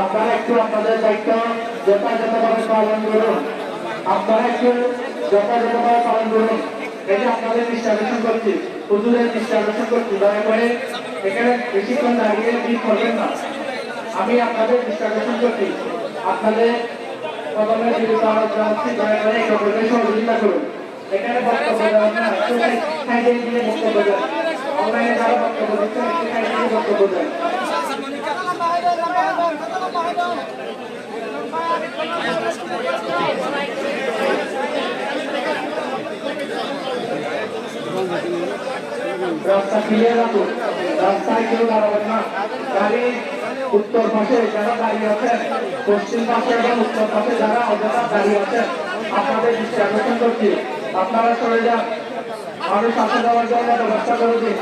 আপনারা একটু আপনাদের দায়িত্ব যথাযথভাবে পালন করুন। আপনারা একটু যথাযথভাবে পালন করুন। যে আপনাদের আকর্ষণ করছি, হুজুরের আকর্ষণ করছি, দয়া করে এখানে বেশিক্ষণ দাঁড়িয়ে ভিড় করবেন না। আমি আপনাদের আকর্ষণ করছি। আপনাদের প্রথমে দয়া করে সকলকে বক্তব্য দেওয়ার গিয়ে বক্তব্য দেন। অনলাইনে যারা বক্তব্য দিচ্ছেন একটু সাইডে গিয়ে বক্তব্য দেন। রাস্তা ক্লিয়ার রাখুন। রাস্তায় কেউ দাঁড়াবেন না। গাড়ি উত্তর পাশে যারা দাঁড়িয়ে আছেন, পশ্চিম পাশে এবং উত্তর পাশে যারা অযথা দাঁড়িয়ে আছেন, আপনাদের দৃষ্টি আকর্ষণ করছি। আপনারা সরে যান। মানুষ আসা যাওয়ার জন্য ব্যবস্থা করে দিন।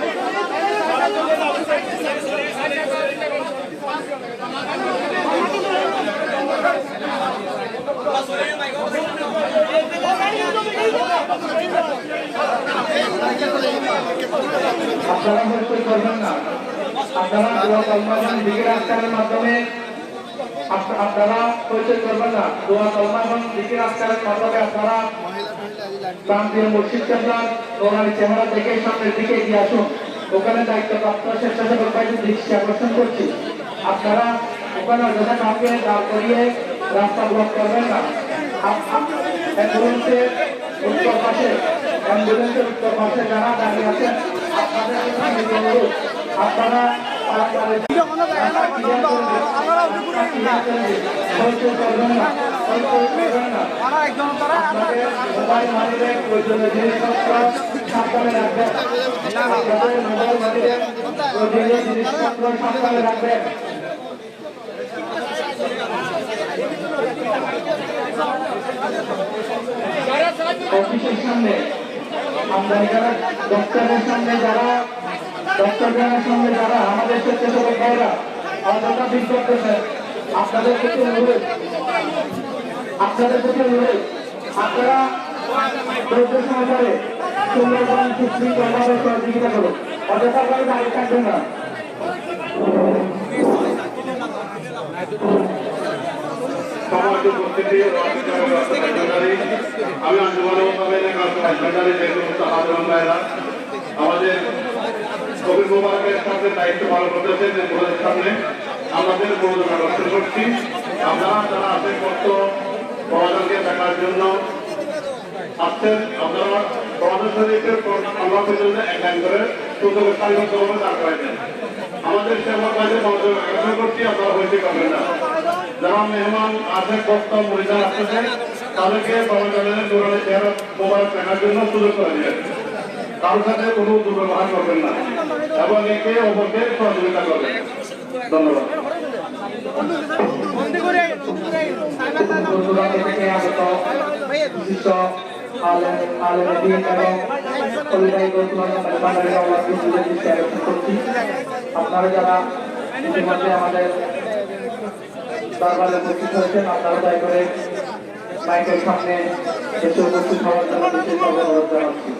আপনারা হইচই করবেন না। আপনারা দোয়া কলমা দিকে আজকালের মাধ্যমে আপ- আপনারা হইচই করবেন না। দোয়া কলমা এবং দিকে আজকালের মাধ্যমে আপনারা প্রান্তীয় মসজিদ কেন্দ্র ওনার চেহারা দেখে সামনের দিকে এগিয়ে আসুন। ওখানে দায়িত্বপ্রাপ্ত স্বেচ্ছাসেবক দৃষ্টি আকর্ষণ করছি। আপনারা ওখানে অযথা কাউকে দাঁড় করিয়ে রাস্তা ব্লক করবেন না অ্যাম্বুলেন্সের উত্তর পাশে অ্যাম্বুলেন্সের উত্তর পাশে যারা দাঁড়িয়ে আছেন আপনাদের আপনারা তাড়াতাড়ি রাস্তা clear করে দিন। রাস্তা clear করে দিন। হইচই করবেন না হইচই করবেন না আপনাদের মোবাইল মানিলে প্রয়োজনীয় জিনিসপত্র সাবধানে রাখবেন আপনাদের মোবাইল মানিলে প্রয়োজনীয় জিনিসপত্র সাবধানে রাখবেন অফিসের সামনে। আমরা যারা ডক্টরের সামনে যারা ডক্টরের সামনে যারা, আমাদের স্বেচ্ছাসেবক ভাইরা অযথা ভিড় করতেছেন আপনাদের প্রতি অনুরোধ। আপনাদের প্রতি অনুরোধ। আপনারা ধৈর্য সহকারে সুন্দরবন সুশৃঙ্খলভাবে সহযোগিতা করুন। অযথা করে দাঁড়িয়ে থাকবেন না। সমাজ উপস্থিতি আমি আঞ্জুমান ভান্ডারি যে সমস্ত আন্দোলন আমাদের কবির মোবারকের সাথে দায়িত্ব পালন করতেছেন সামনে আমাদের মনোযোগ আকর্ষণ করছি। আমরা যারা আছেন কত প্রবাদনকে দেখার জন্য আসছেন, আপনারা প্রবাদন শরীফের আমরা পর্যন্ত এক করে সুযোগের সারিবদ্ধভাবে দাঁড় করাইবেন। আমাদের সেবা কাজে মনোযোগ আকর্ষণ করছি, আপনারা হইতে পারবেন না। যারা মেহমান আছে কষ্ট মরিদান আসতেছে, তাদেরকে প্রবাদনের দৌড়ানে চেহারা মোবাইল দেখার জন্য সুযোগ করে দিবেন কারোর সাথে কোনো দুর্ব্যবহার করবেন না। এবং একে অপরকে সহযোগিতা করবেন। ধন্যবাদ। দূর আপনারা যারা ইতিমধ্যে আমাদের দরবারে উপস্থিত হয়েছেন। আপনারা দয়া করে মাইকের সামনে এসে উপস্থিত হওয়ার জন্য বিশেষভাবে অনুরোধ জানাচ্ছি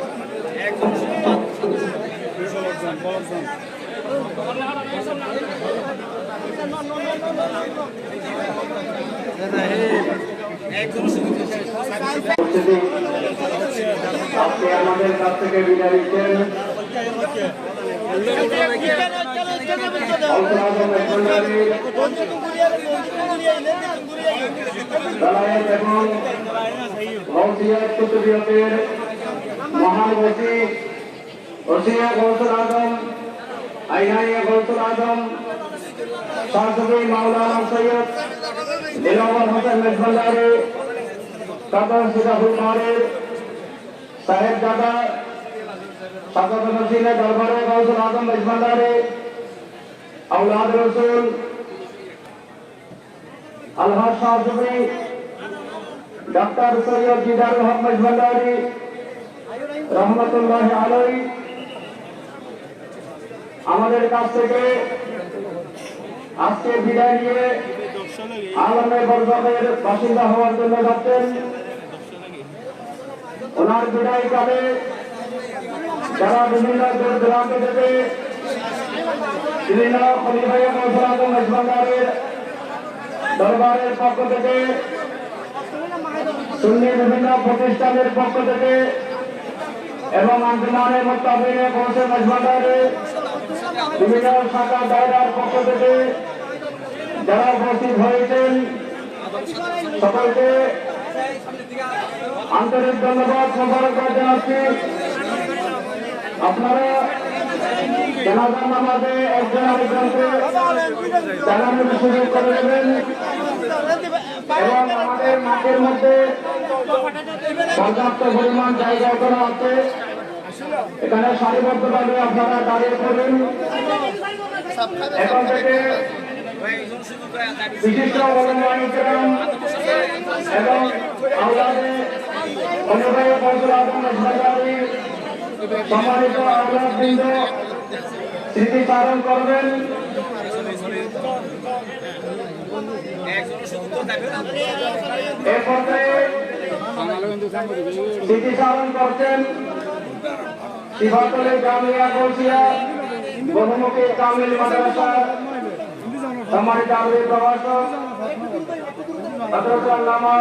আমাদের কাছ থেকে বিদায় নিচ্ছেন। महान घोषी घोषिया गौसल आज़म अहिया गौसल आज़म सांसदी मौलाना सैयद दिलावर हसन नजमल्लारे कदर सिदाफुल मारे साहेबजादा सादा बनर्जी ने दरबार गौसल आज़म नजमल्लारे আউলাদ রসুল আলহাজ শাহসুফি ডক্টর সৈয়দ জিদারুল হক মেজবান্ডারি রহমতুল্লাহ আলাই আমাদের কাছ থেকে আজকে বিদায় নিয়ে আলমে বরজকের বাসিন্দা হওয়ার জন্য যাচ্ছেন। ওনার বিদায় কালে যারা বিভিন্ন দূর দূরান্ত থেকে বিভিন্ন খলিফাইয়া মৌসুল আজম দরবারের পক্ষ থেকে সুন্নি বিভিন্ন প্রতিষ্ঠানের পক্ষ থেকে এবং আঞ্জুমানের মোতাবিনে পৌঁছে বিভিন্ন শাখা দায়রার পক্ষ থেকে যারা উপস্থিত হয়েছেন সকলকে আন্তরিক ধন্যবাদ মোবারকবাদ জানাচ্ছি আপনারা জানাজার নামাজে একজন আরেকজনকে জানানোর মাঠের মধ্যে পর্যাপ্ত পরিমাণ জায়গা করা আছে। এখানে সারিবদ্ধভাবে আপনারা দাঁড়িয়ে পড়বেন এখন থেকে বিশিষ্ট এবং আওলাদে অনুভব আদম আজমাদারি আওলাদবৃন্দ স্মৃতিচারণ করবেন। এ পর্যায়ে স্মৃতিচারণ করছেন শিবাতলে জামিয়া গৌসিয়া বহুমুখী কামিল মাদ্রাসা, সম্মানিত আমির প্রভাষক মাদ্রাসার নামা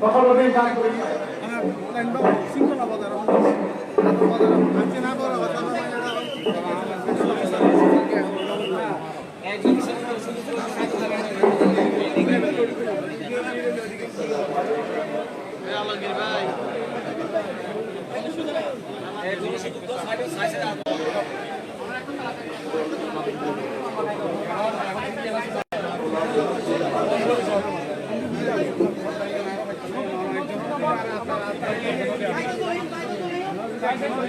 জানাবে মৌলানা ফখরুদ্দিন শান্তি কমেডি ভাষা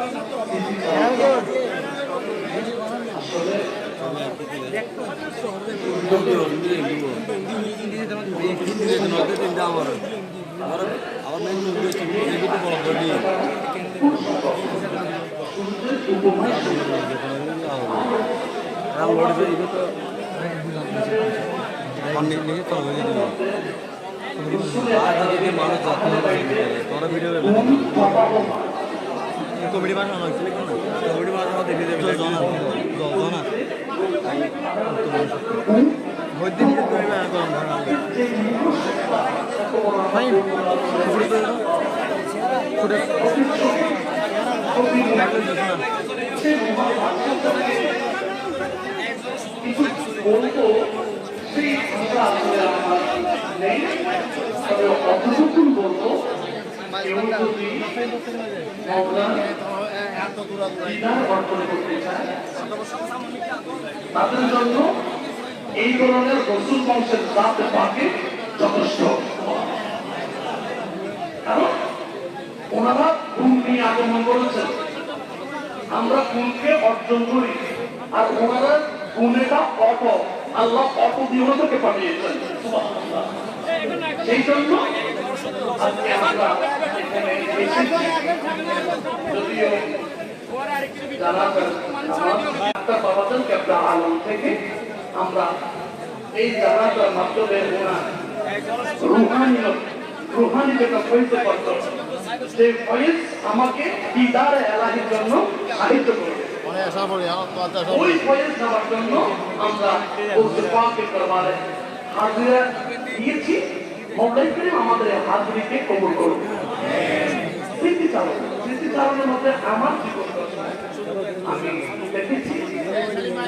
ভাষা দেখে দেবে জনা জনা মধ্যে নিজে তৈরি করেন ফাইন ফুটে তো ফুটে। সেই ভাষা আসলে আমার নেই করতে তাদের জন্য এই ধরনের রসুল বংশের জাত পাকে যথেষ্ট কারণ ওনারা গুণ নিয়ে আগমন করেছেন আমরা গুণকে অর্জন করি, আর ওনারা গুণেটা অট আল্লাহ দিয়ে ওনাদেরকে পাঠিয়েছেন। সেই জন্য আজকে আমরা এখানে এসেছি। যদিও থেকে আমরা এই আমাকে দিদারে এলাহির জন্য সাহিত্য পরে ওই ফয়েজ নেওয়ার জন্য আমরা বলতে দরবারে। হাজিরা দিয়েছি মৌলাই করিম আমাদের হাজিরিকে কবুল করুন। স্মৃতিচারণ স্মৃতিচারণের মধ্যে আমার জীবন আমি দেখেছি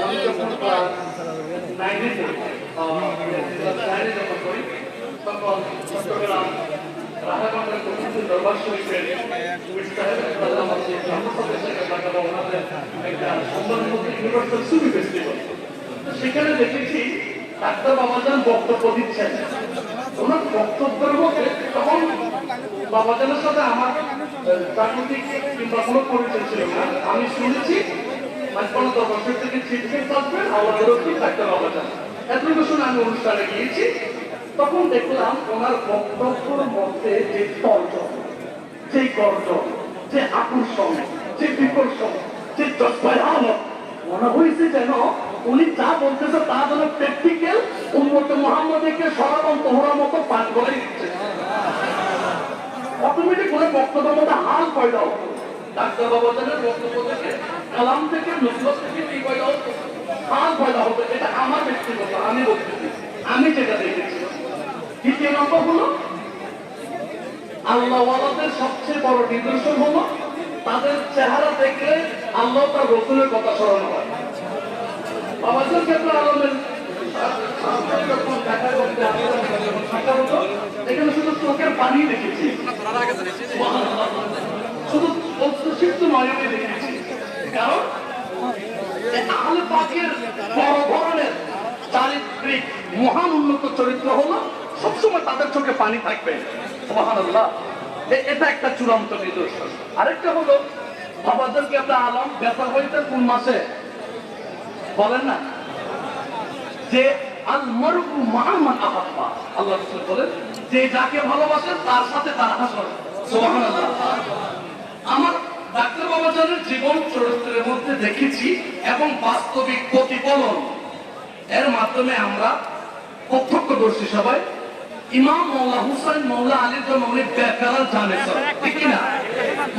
আমি যখন ক্লাস নাইনে পড়ি নাইনে যখন পড়ি তখন চট্টগ্রাম সেখানে দেখেছি ডাক্তার বাবাজান বক্তব্য দিচ্ছেন। ওনার বক্তব্যের মধ্যে তখন বাবাজানের সাথে আমার প্রাকৃতিক কিংবা কোনো পরিচয় ছিল না। আমি শুনেছি মানে কোনো দর্শক থেকে চিঠি আসবেন আমাদের কি ডাক্তার বাবাজান। এতটুকু শুনে আমি অনুষ্ঠানে গিয়েছি। তখন দেখলাম ওনার বক্তব্যের মধ্যে যে তর্জন, যে গর্জন, যে আকর্ষণ, যে বিকর্ষণ, যে জজ্বায় মনে হয়েছে যেন উনি যা বলতেছে তা যেন প্র্যাকটিক্যাল উন্নত মোহাম্মদকে সনাতন তোহরার মতো পাঠ করে দিচ্ছে। অটোমেটিক করে বক্তব্যের মধ্যে হাল পয়দা হতো বক্তব্য থেকে, কালাম থেকে নজরত থেকে কি পয়দা হাল পয়দা হতো এটা আমার ব্যক্তিগত, আমি বলতেছি। আমি যেটা দেখেছি দ্বিতীয় নম্বর হলো সবচেয়ে বড় নিদর্শন হলো তাদের চেহারা দেখলে আল্লাহ তার রসুলের কথা স্মরণ হয় কেবলা আলমের শুধু কারণ চারিত্রিক মহান উন্নত চরিত্র হলো সবসময় তাদের চোখে পানি থাকবে। এটা একটা চূড়ান্ত নিদর্শন। আরেকটা হলো, বাবাদেরকে একটা আলম ব্যথা হইতে কোন মাসে? বলেন না। যে আল্লাহ বলেন, যে যাকে ভালোবাসে, তার সাথে তার আমার ডাক্তার বাবাজানের জীবন চরিত্রের মধ্যে দেখেছি এবং বাস্তবিক প্রতিফলন। এর মাধ্যমে আমরা প্রত্যক্ষদর্শী সবাই ইমাম মৌলা হুসাইন মৌলা আলীর জন্য উনি বেকার জানে ঠিক না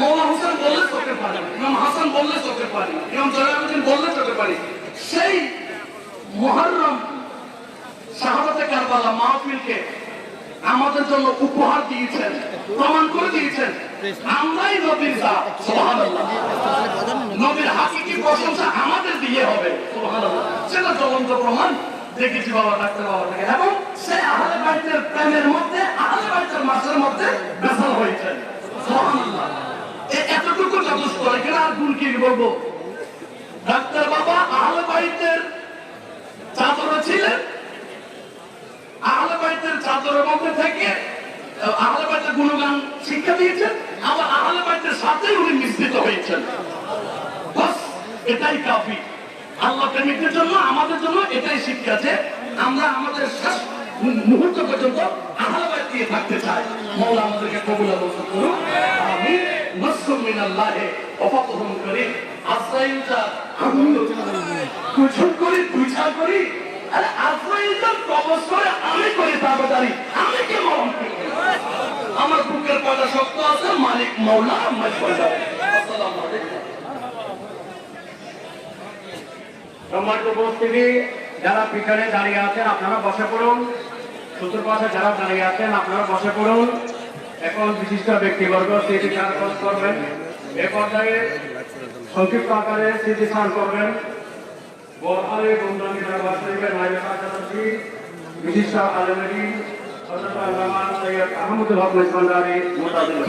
মৌলা হুসাইন বললে চোখে পানি ইমাম হাসান বললে চোখে পানি ইমাম জলালুদ্দিন বললে চোখে পানি সেই মহরম শাহাদাতে কারবালা মাহফিলকে আমাদের জন্য উপহার দিয়েছেন, প্রমাণ করে দিয়েছেন। আমরাই নবীর জাত, সুবহানাল্লাহ। নবীর হাকিকি প্রশংসা আমাদের দিয়ে হবে, সুবহানাল্লাহ। সেটা জ্বলন্ত প্রমাণ। দেখেছি বাবা ডাক্তার বাবা থেকে এবং সে আহলে বাইতের প্রেমের মধ্যে আহলে বাইতের মাসের মধ্যে বেসাল হয়েছে। এতটুকু যথেষ্ট এখানে আর গুণ কি বলব? ডাক্তার বাবা আহলে বাইতের চাদরে ছিলেন। আহলে বাইতের চাদরের মধ্যে থেকে আহ, আহলে বাইতের গুণগান শিক্ষা দিয়েছেন আবার আহলে বাইতের সাথে উনি মিশ্রিত হয়েছেন। বাস এটাই কাফি। আল্লাহ প্রেমিকদের জন্য, আমাদের জন্য এটাই শিক্ষা যে আমরা আমাদের শেষ মুহূর্ত পর্যন্ত আহলে বাইত দিয়ে থাকতে চাই। মৌলা আমাদেরকে কবুল করুন। আমি করি আমি আমার বুকের পয়দা শক্ত আছে? মালিক মৌলা আমার সম্মানিত উপস্থিতি, যারা পিছনে দাঁড়িয়ে আছেন, আপনারা বসে পড়ুন। সুতোর যারা দাঁড়িয়ে আছেন, আপনারা বসে পড়ুন। এখন বিশিষ্ট ব্যক্তিবর্গ স্মৃতি চারণ করবেন। এ পর্যায়ে সংক্ষিপ্ত আকারে স্মৃতি স্নান করবেন বিশিষ্ট আলমেরি হযরত সৈয়দ আহমদুল হক মেজবান্ডারি মুতাজিল